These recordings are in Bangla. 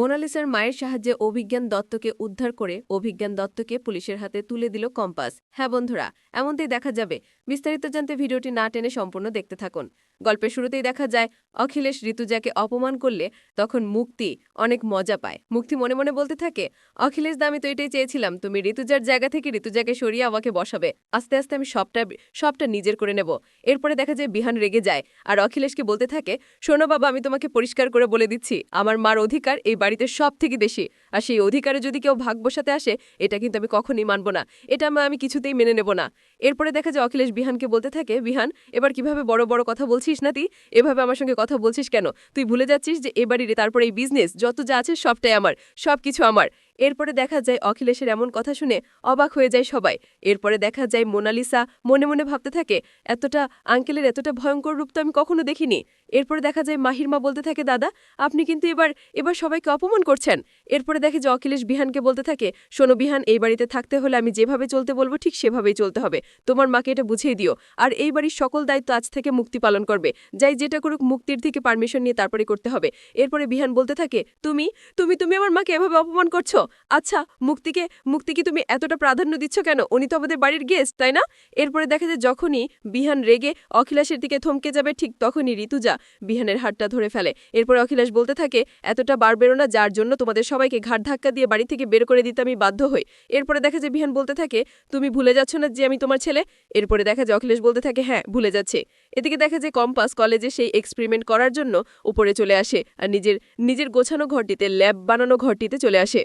মোনালিসার মায়ের সাহায্যে অভিজ্ঞান দত্তকে উদ্ধার করে অভিজ্ঞান দত্তকে পুলিশের হাতে তুলে দিল কম্পাস। হ্যাঁ বন্ধুরা, এমনটাই দেখা যাবে। বিস্তারিত জানতে ভিডিওটি না টেনে সম্পূর্ণ দেখতে থাকুন। গল্পের শুরুতেই দেখা যায়, অখিলেশ ঋতুজাকে অপমান করলে তখন মুক্তি অনেক মজা পায়। মুক্তি মনে মনে বলতে থাকে, অখিলেশ দা, আমি তো এটাই চেয়েছিলাম, তুমি ঋতুজার জায়গা থেকে ঋতুজাকে সরিয়ে আমাকে বসাবে। আস্তে আস্তে আমি সবটা সবটা নিজের করে নেব। এরপরে দেখা যায় বিহান রেগে যায় আর অখিলেশকে বলতে থাকে, শোনো বাবা, আমি তোমাকে পরিষ্কার করে বলে দিচ্ছি, আমার মার অধিকার এই বাড়িতে সব থেকে বেশি। আর সেই অধিকারে যদি কেউ ভাগ বসাতে আসে, এটা কিন্তু আমি কখনই মানব না। এটা আমি- কিছুতেই মেনে নেব না। এরপরে দেখা যায় অখিলেশ বিহানকে বলতে থাকে, বিহান, এবার কীভাবে বড় বড় কথা বলছিস না তুই এভাবে আমার সঙ্গে কথা বলছিস কেন? তুই ভুলে যাচ্ছিস যে এবারই তারপরে এই বিজনেস যত যা আছে সবটাই আমার সব কিছু আমার। এরপরে দেখা যায় অখিলেশের এমন কথা শুনে অবাক হয়ে যায় সবাই। এরপরে দেখা যায় মোনালিসা মনে মনে ভাবতে থাকে, এতটা আঙ্কেলের এতটা ভয়ঙ্কর রূপ তো আমি কখনো দেখিনি। এরপরে দেখা যায় মাহির মা বলতে থাকে, দাদা, আপনি কিন্তু এবার এবার সবাইকে অপমান করছেন। এরপরে দেখে যে অখিলেশ বিহানকে বলতে থাকে, শোনো বিহান, এই বাড়িতে থাকতে হলে আমি যেভাবে চলতে বলব, ঠিক সেভাবেই চলতে হবে। তোমার মাকে এটা বুঝিয়ে দিও। আর এই বাড়ির সকল দায়িত্ব আজ থেকে মুক্তি পালন করবে। যাই যেটা করুক, মুক্তির থেকে পারমিশন নিয়ে তারপরে করতে হবে। এরপরে বিহান বলতে থাকে, তুমি তুমি তুমি আমার মাকে এভাবে অপমান করছ? আচ্ছা মুক্তিকে মুক্তিকে তুমি এতটা প্রাধান্য দিচ্ছ কেন? উনি তো আমাদের বাড়ির গেস্ট তাই না? এরপরে দেখা যায় যখনই বিহান রেগে অখিলাসের দিকে থমকে যাবে, ঠিক তখনই ঋতুজা বিহানের হাতটা ধরে ফেলে। এরপরে অখিলাস বলতে থাকে, এতটা বার বেরো না, যার জন্য তোমাদের সবাইকে ঘাট ধাক্কা দিয়ে বাড়ি থেকে বের করে দিতে আমি বাধ্য হই। এরপরে দেখা যায় বিহান বলতে থাকে, তুমি ভুলে যাচ্ছ না যে আমি তোমার ছেলে? এরপরে দেখা যায় অখিলেশ বলতে থাকে হ্যাঁ ভুলে যাচ্ছে। এদিকে দেখা যায় কম্পাস কলেজে সেই এক্সপেরিমেন্ট করার জন্য উপরে চলে আসে আর নিজের নিজের গোছানো ঘরটিতে ল্যাব বানানো ঘরটিতে চলে আসে।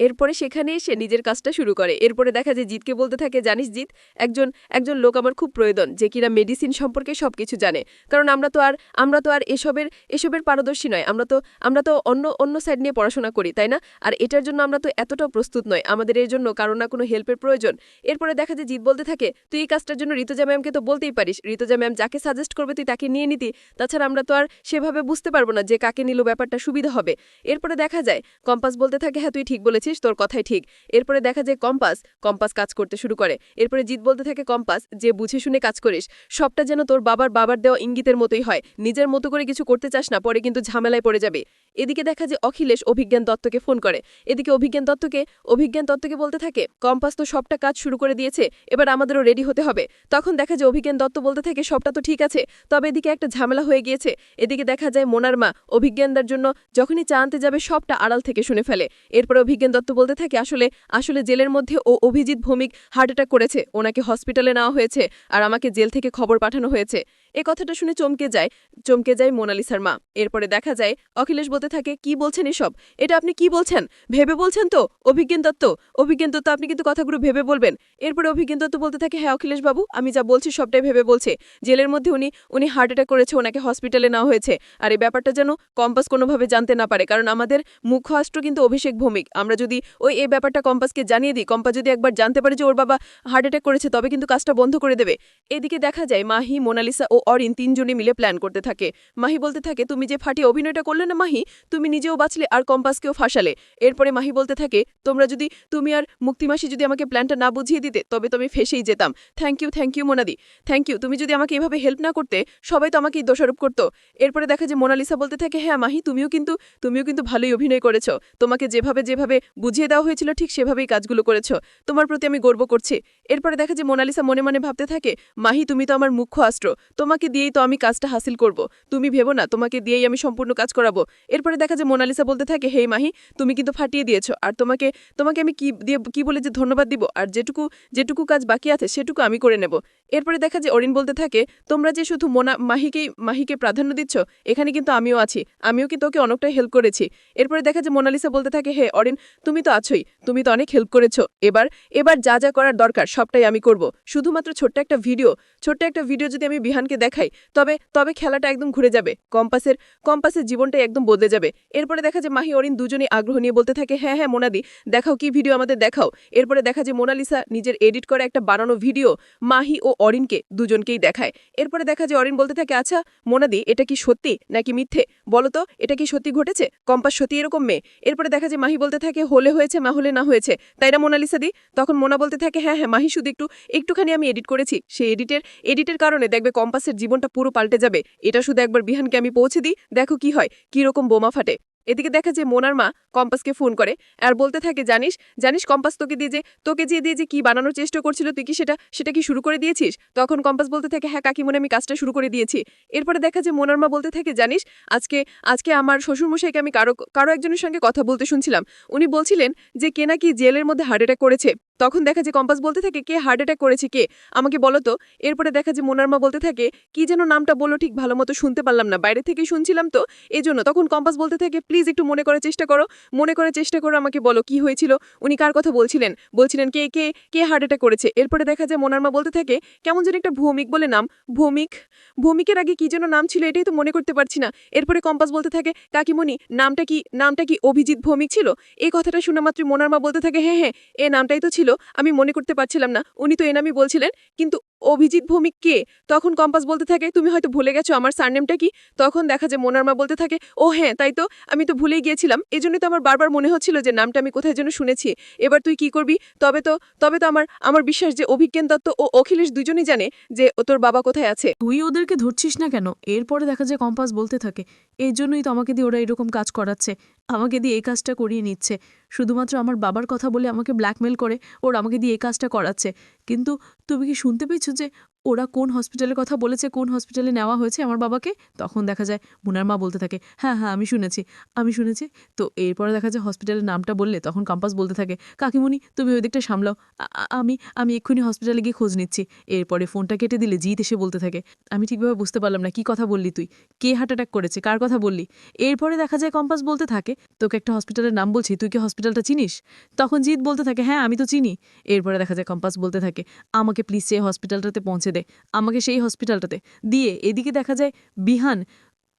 এরপরে সেখানে এসে নিজের কাজটা শুরু করে। এরপরে দেখা যায় জিতকে বলতে থাকে, জানিস জিত একজন একজন লোক আমার খুব প্রয়োজন, যে কিনা মেডিসিন সম্পর্কে সবকিছু জানে। কারণ আমরা তো আর, আমরা তো আর এসবের এসবের পারদর্শী নয়। আমরা তো আমরা তো অন্য অন্য সাইড নিয়ে পড়াশোনা করি, তাই না? আর এটার জন্য আমরা তো এতটাও প্রস্তুত নয় আমাদের এর জন্য কারও না কোনো হেল্পের প্রয়োজন। এরপরে দেখা যায় জিত বলতে থাকে, তুই এই কাজটার জন্য ঋতুজা ম্যামকে তো বলতেই পারিস। ঋতুজা ম্যাম যাকে সাজেস্ট করবে তুই তাকে নিয়ে নিতি। তাছাড়া আমরা তো আর সেভাবে বুঝতে পারব না যে কাকে নিল ব্যাপারটা সুবিধা হবে। এরপরে দেখা যায়, কম্পাস বলতে থাকে হ্যাঁ তুই ঠিক বলেছিস। তোর কথাই ঠিক। এরপরে দেখা যায় কম্পাস কম্পাস কাজ করতে শুরু করে। এরপরে জিত বলতে থাকে, কম্পাস, যে বুঝে শুনে কাজ করিস, সবটা যেন তোর বাবার বাবার দেওয়া ইঙ্গিতের মতোই হয়। নিজের মতো করে কিছু করতে চাস না, পরে কিন্তু ঝামেলায় পড়ে যাবে। এদিকে দেখা যায় অখিলেশ অভিজ্ঞান দত্তকে ফোন করে। এদিকে অভিজ্ঞান দত্তকে অভিজ্ঞান দত্তকে বলতে থাকে, কম্পাস তো সবটা কাজ শুরু করে দিয়েছে, এবার আমাদেরও রেডি হতে হবে। তখন দেখা যায় অভিজ্ঞান দত্ত বলতে থাকে, সবটা তো ঠিক আছে, তবে এদিকে একটা ঝামেলা হয়ে গিয়েছে। এদিকে দেখা যায় মোনার মা অভিজ্ঞানদার জন্য যখনই চা আনতে যাবে, সবটা আড়াল থেকে শুনে ফেলে। এরপরে অভিজ্ঞান দত্ত বলতে থাকে, আসলে আসলে জেলের মধ্যে ও অভিজিৎ ভৌমিক হার্ট অ্যাটাক করেছে। ওনাকে হসপিটালে নেওয়া হয়েছে আর আমাকে জেল থেকে খবর পাঠানো হয়েছে। এ কথাটা শুনে চমকে যায় চমকে যায় মোনালিসার মা এরপরে দেখা যায়, অখিলেশ বলতে থাকে, কি বলছেন এসব? এটা আপনি কি বলছেন? ভেবে বলছেন তো? অভিজ্ঞান দত্ত? অভিজ্ঞান দত্ত, আপনি কিন্তু কথাগুলো ভেবে বলবেন। এরপরে অভিজ্ঞান দত্ত বলতে থাকে হ্যাঁ অখিলেশ বাবু, আমি যা বলছি সবটাই ভেবে বলছে। জেলের মধ্যে উনি উনি হার্ট অ্যাটাক করেছে, ওনাকে হসপিটালে নেওয়া হয়েছে। আর এই ব্যাপারটা যেন কম্পাস কোনোভাবে জানতে না পারে, কারণ আমাদের মুখ্যরাষ্ট্র কিন্তু অভিষেক ভৌমিক। আমরা যদি ওই, এই ব্যাপারটা কম্পাসকে জানিয়ে দিই কম্পাস যদি একবার জানতে পারে যে ওর বাবা হার্ট অ্যাটাক করেছে, তবে কিন্তু কাজটা বন্ধ করে দেবে। এদিকে দেখা যায়, মাহি, মোনালিসা ও অরিন তিনজনে মিলে প্ল্যান করতে থাকে। মাহি বলতে থাকে, তুমি যে ফাটিয়ে অভিনয়টা করলে না মাহি, তুমি নিজেও বাঁচলে আর কম্পাসকেও ফাঁসালে। এরপরে মাহি বলতে থাকে, তোমরা যদি, তুমি আর মুক্তিমাসি যদি আমাকে প্ল্যানটা না বুঝিয়ে দিতে, তবে তো আমি ফেসেই যেতাম। থ্যাংক ইউ থ্যাংক ইউ মোনাদি। থ্যাংক ইউ তুমি যদি আমাকে এভাবে হেল্প না করতে, সবাই তো আমাকেই দোষারোপ করতো। এরপরে দেখা যে মোনালিসা বলতে থাকে হ্যাঁ মাহি, তুমিও কিন্তু তুমিও কিন্তু ভালোই অভিনয় করেছ। তোমাকে যেভাবে যেভাবে বুঝিয়ে দেওয়া হয়েছিল, ঠিক সেভাবেই কাজগুলো করেছ। তোমার প্রতি আমি গর্ব করছি। এরপরে দেখা যে মোনালিসা মনে মনে ভাবতে থাকে, মাহি, তুমি তো আমার মুখ্য অস্ত্র তোমাকে দিয়েই তো আমি কাজটা হাসিল করব। তুমি ভেবো না, তোমাকে দিয়েই আমি সম্পূর্ণ কাজ করাবো। এরপরে দেখা যায় মোনালিসা বলতে থাকে, হেই মাহি, তুমি কিন্তু ফাটিয়ে দিয়েছ। আর তোমাকে তোমাকে আমি কি দিয়ে, কি বলে যে ধন্যবাদ দিব? আর যেটুকু যেটুকু কাজ বাকি আছে, সেটুকু আমি করে নেব। এরপরে দেখা যায় অরিন বলতে থাকে, তোমরা যে শুধু মোনা মাহিকেই মাহিকে প্রাধান্য দিচ্ছ, এখানে কিন্তু আমিও আছি। আমিও কিন্তু ওকে অনেকটাই হেল্প করেছি? এরপরে দেখা যে মোনালিসা বলতে থাকে, হে অরিন, তুমি তো আছোই, তুমি তো অনেক হেল্প করেছ। এবার এবার যা যা করার দরকার, সবটাই আমি করব। শুধুমাত্র ছোট্ট একটা ভিডিও, ছোট্ট একটা ভিডিও যদি আমি বিহানকে দেখাই, তবে তবে খেলাটা একদম ঘুরে যাবে। কম্পাসের কম্পাসের জীবনটাই একদম বদলে যাবে। এরপরে দেখা যায় মাহি, অরিন দুজনেই আগ্রহ নিয়ে বলতে থাকে হ্যাঁ হ্যাঁ মোনাদি, দেখাও কি ভিডিও আমাদের দেখাও। এরপরে দেখা যায় মোনালিসা নিজের এডিট করা একটা বানানো ভিডিও মাহি ও অরিনকে দুজনকেই দেখায়। এরপরে দেখা যায় অরিন বলতে থাকে আচ্ছা মোনাদি, এটা কি সত্যি নাকি মিথ্যে? বলো তো, এটা কি সত্যি ঘটেছে? কম্পাস সত্যি এরকম মেয়ে? এরপরে দেখা যায় মাহি বলতে থাকে, হলে হয়েছে মা হলে না হয়েছে। তাই না, মোনালিসা দি? তখন মোনা বলতে থাকে হ্যাঁ হ্যাঁ মাহি শুধু একটু, একটুখানি আমি এডিট করেছি। সেই এডিটের এডিটের কারণে দেখবে কম্পাসের জীবনটা পুরো পাল্টে যাবে। এটা শুধু একবার বিহানকে আমি পৌঁছে দিই, দেখো কি হয় কি রকম বোমা ফাটে। এদিকে দেখা যে মোনার মা কম্পাসকে ফোন করে আর বলতে থাকে, জানিস জানিস কম্পাস তোকে দিয়ে যে, তোকে যে দিয়ে যে কি বানানোর চেষ্টা করছিল, তুই কি সেটা সেটা কি শুরু করে দিয়েছিস? তখন কম্পাস বলতে থাকে হ্যাঁ কাকিমনে, আমি কাজটা শুরু করে দিয়েছি। এরপরে দেখা যে মোনার মা বলতে থাকে, জানিস, আজকে আজকে আমার শ্বশুরমশাইকে আমি কারও কারও একজনের সঙ্গে কথা বলতে শুনছিলাম। উনি বলছিলেন যে, কে নাকি জেলের মধ্যে হার্ট অ্যাটাক করেছে। তখন দেখা যে কম্পাস বলতে থাকে, কে হার্ট অ্যাটাক করেছে, কে? আমাকে বলো তো। এরপরে দেখা যে মোনার মা বলতে থাকে, কি যেন নামটা বলল ঠিক ভালো মতো শুনতে পারলাম না, বাইরে থেকে শুনছিলাম তো এই তখন কম্পাস বলতে থাকে প্লিজ একটু মনে করার চেষ্টা করো। মনে করার চেষ্টা করো আমাকে বলো, কি হয়েছিল? উনি কার কথা বলছিলেন? বলছিলেন কে কে কে হার্ট অ্যাটাক করেছে? এরপরে দেখা যায় মোনার মা বলতে থাকে, কেমন যেন একটা ভৌমিক বলে নাম, ভৌমিক, ভৌমিকের আগে কি যেন নাম ছিল এটাই তো মনে করতে পারছি না। এরপরে কম্পাস বলতে থাকে, কাকিমণি, নামটা কি নামটা কি অভিজিৎ ভৌমিক ছিল? এই কথাটা শোনা মাত্র মোনার মা বলতে থাকে হ্যাঁ হ্যাঁ এ নামটাই তো ছিল, আমি মনে করতে পারছিলাম না। উনি তো এ নামই বলছিলেন, কিন্তু অভিজিৎ ভৌমিক কে? তখন কম্পাস বলতে থাকে, তুমি হয়তো ভুলে গেছো, আমার সারনেমটা কি? তখন দেখা যায় মোনার মা বলতে থাকে, ও হ্যাঁ তাই তো, আমি তো ভুলেই গিয়েছিলাম। এই জন্যই তো আমার বারবার মনে হচ্ছিল যে নামটা আমি কোথায় যেন শুনেছি। এবার তুই কি করবি? তবে তো তবে তো আমার আমার বিশ্বাস যে অভিজ্ঞান দত্ত ও অখিলেশ দুজনই জানে যে ও তোর বাবা কোথায় আছে। তুই ওদেরকে ধরছিস না কেন? এরপরে দেখা যায় কম্পাস বলতে থাকে এই জন্যই তো আমাকে দিয়ে ওরা এরকম কাজ করাচ্ছে। আমাকে দিয়ে এই কাজটা করিয়ে নিচ্ছে। শুধুমাত্র আমার বাবার কথা বলে আমাকে ব্ল্যাকমেল করে, ওর আমাকে দিয়ে এই কাজটা করাচ্ছে। কিন্তু তুমি কি শুনতে পেয়েছ যে ওরা কোন হসপিটালের কথা বলেছে, কোন হসপিটালে নেওয়া হয়েছে আমার বাবাকে? তখন দেখা যায় মুনার মা বলতে থাকে হ্যাঁ হ্যাঁ আমি শুনেছি আমি শুনেছি। তো এরপরে দেখা যায় হসপিটালের নামটা বললে তখন কম্পাস বলতে থাকে কাকিমণি তুমি ওই দিকটা সামলাও। আমি আমি এক্ষুনি হসপিটালে গিয়ে খোঁজ নিচ্ছি। এরপরে ফোনটা কেটে দিলে জিৎ এসে বলতে থাকে, আমি ঠিকভাবে বুঝতে পারলাম না, কি কথা বললি তুই? কে হার্ট অ্যাটাক করেছে? কার কথা বললি? এরপরে দেখা যায় কম্পাস বলতে থাকে, তোকে একটা হসপিটালের নাম বলছি, তুই কি হসপিটালটা চিনিস? তখন জিৎ বলতে থাকে হ্যাঁ আমি তো চিনি। এরপরে দেখা যায় কম্পাস বলতে থাকে, আমাকে প্লিজ সেই হসপিটালটাতে পৌঁছে দে, আমাকে সেই হসপিটালটাতে দিয়ে এদিকে দেখা যায় বিহান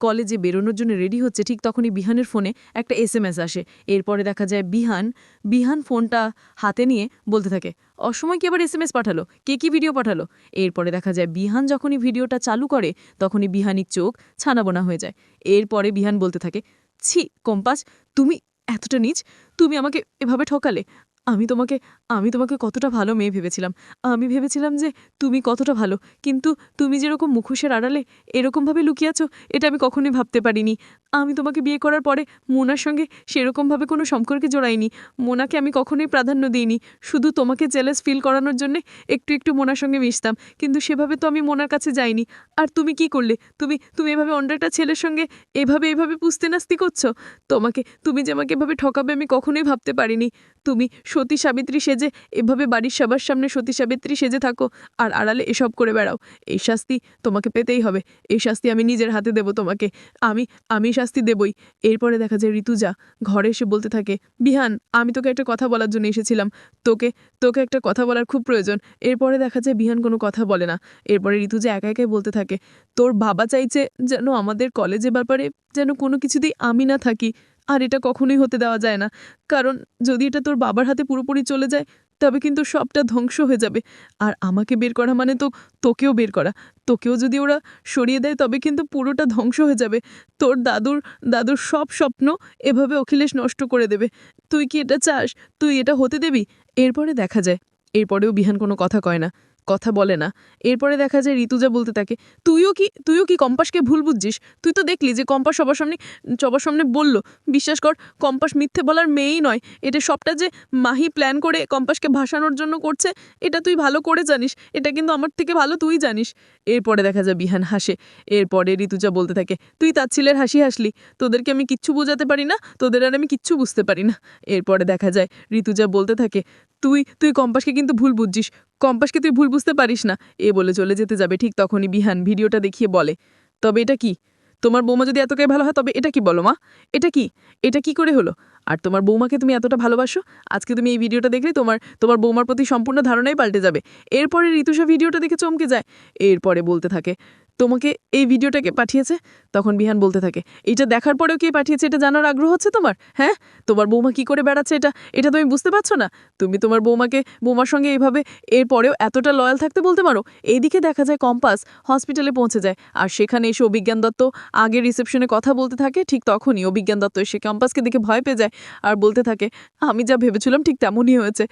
কলেজে বেরোনোর জন্য রেডি হচ্ছে, ঠিক তখনই বিহানের ফোনে একটা এস আসে। এরপরে দেখা যায় বিহান বিহান ফোনটা হাতে নিয়ে বলতে থাকে, অসময় কি আবার এস এম এস পাঠালো? কে কি ভিডিও পাঠালো? এরপরে দেখা যায় বিহান যখনই ভিডিওটা চালু করে, তখনই বিহানির চোখ ছানাবোনা হয়ে যায়। এরপরে বিহান বলতে থাকে, ছি কম্পাস, তুমি এতটা নিচ, তুমি আমাকে এভাবে ঠকালে। আমি তোমাকে আমি তোমাকে কতটা ভালো মেয়ে ভেবেছিলাম। আমি ভেবেছিলাম যে তুমি কতটা ভালো, কিন্তু তুমি যেরকম মুখোশের আড়ালে এরকমভাবে লুকিয়ে আছো এটা আমি কখনোই ভাবতে পারিনি। আমি তোমাকে বিয়ে করার পরে মোনার সঙ্গে সেরকমভাবে কোনো সম্পর্কে জড়াইনি। মোনাকে আমি কখনোই প্রাধান্য দিইনি। শুধু তোমাকে জেলাস ফিল করানোর জন্যে একটু একটু মোনার সঙ্গে মিশতাম, কিন্তু সেভাবে তো আমি মোনার কাছে যাইনি। আর তুমি কি করলে? তুমি তুমি এভাবে অন্য একটা ছেলের সঙ্গে এভাবে এভাবে পুস্তে নাস্তি করছ? তোমাকে, তুমি যে আমাকে এভাবে ঠকাবে আমি কখনোই ভাবতে পারিনি। তুমি সতী সাবিত্রী সেজে, এভাবে বাড়ির সবার সামনে সতী সাবিত্রী সেজে থাকো আর আড়ালে এসব করে বেড়াও। এই শাস্তি তোমাকে পেতেই হবে। এই শাস্তি আমি নিজের হাতে দেব তোমাকে। আমি আমি শাস্তি দেবই। এরপরে দেখা যায় ঋতুজা ঘরে এসে বলতে থাকে, বিহান, আমি তোকে একটা কথা বলার জন্য এসেছিলাম। তোকে তোকে একটা কথা বলার খুব প্রয়োজন। এরপরে দেখা যায় বিহান কোনো কথা বলে না। এরপরে ঋতুজা একা একাই বলতে থাকে, তোর বাবা চাইছে যেন আমাদের কলেজে ব্যাপারে যেন কোনো কিছুতেই আমি না থাকি। আর এটা কখনোই হতে দেওয়া যায় না। কারণ যদি এটা তোর বাবার হাতে পুরোপুরি চলে যায়, তবে কিন্তু সবটা ধ্বংস হয়ে যাবে। আর আমাকে বের করা মানে তো তোকেও বের করা। তোকেও যদি ওরা সরিয়ে দেয়, তবে কিন্তু পুরোটা ধ্বংস হয়ে যাবে। তোর দাদুর দাদুর সব স্বপ্ন এভাবে অখিলেশ নষ্ট করে দেবে। তুই কি এটা চাস? তুই এটা হতে দিবি? এরপরে দেখা যায়। এরপরেও বিহান কোনো কথা কয় না। কথা বলে না। এরপরে দেখা যায় ঋতুজা বলতে থাকে, তুইও কি তুইও কি কম্পাসকে ভুল বুঝছিস? তুই তো দেখলি যে কম্পাস সবার সামনে সবার সামনে বলল, বিশ্বাস কর, কম্পাস মিথ্যে বলার মেয়েই নয়। এটা সবটা যে মাহি প্ল্যান করে কম্পাসকে ভাসানোর জন্য করছে, এটা তুই ভালো করে জানিস, এটা কিন্তু আমার থেকে ভালো তুই জানিস। এরপরে দেখা যায় বিহান হাসে। এরপরে ঋতুজা বলতে থাকে, তুই তার ছেলের হাসি হাসলি, তোদেরকে আমি কিচ্ছু বোঝাতে পারি না, তোদের আর আমি কিচ্ছু বুঝতে পারি না। এরপরে দেখা যায় ঋতুজা বলতে থাকে, তুই তুই কম্পাসকে কিন্তু ভুল বুঝছিস কম্পাসকে তুই ভুল বুঝতে পারিস না। এ বলে চলে যেতে যাবে, ঠিক তখনই বিহান ভিডিওটা দেখিয়ে বলে, তবে এটা কি? তোমার বৌমা যদি এতটাই ভালো হয়, তবে এটা কি বলো মা? এটা কি? এটা কি করে হলো? আর তোমার বৌমাকে তুমি এতটা ভালোবাসো? আজকে তুমি এই ভিডিওটা দেখলে তোমার তোমার বৌমার প্রতি সম্পূর্ণ ধারণাই পাল্টে যাবে। এরপরে ঋতুষা ভিডিওটা দেখে চমকে যায়। এরপরে বলতে থাকে তোমাকে এই ভিডিওটাকে পাঠিয়েছে? তখন বিহান বলতে থাকে এটা দেখার পরেও কে পাঠিয়েছে? এটা জানার আগ্রহ হচ্ছে তোমার হ্যাঁ? তোমার বৌমা কি করে বেড়াচ্ছে এটা? এটা তুমি বুঝতে পারছ না? তুমি তোমার বৌমাকে, বৌমার সঙ্গে এইভাবে এরপরেও এতটা লয়াল থাকতে বলতে পারো? এইদিকে দেখা যায় কম্পাস হসপিটালে পৌঁছে যায়। আর সেখানে এসে অভিজ্ঞান দত্ত আগে রিসেপশনে কথা বলতে থাকে, ঠিক তখনই অভিজ্ঞান দত্ত এসে কম্পাসকে দেখে ভয় পেয়ে যায়। আর বলতে থাকে, আমি যা ভেবেছিলাম ঠিক তেমনই হয়েছে।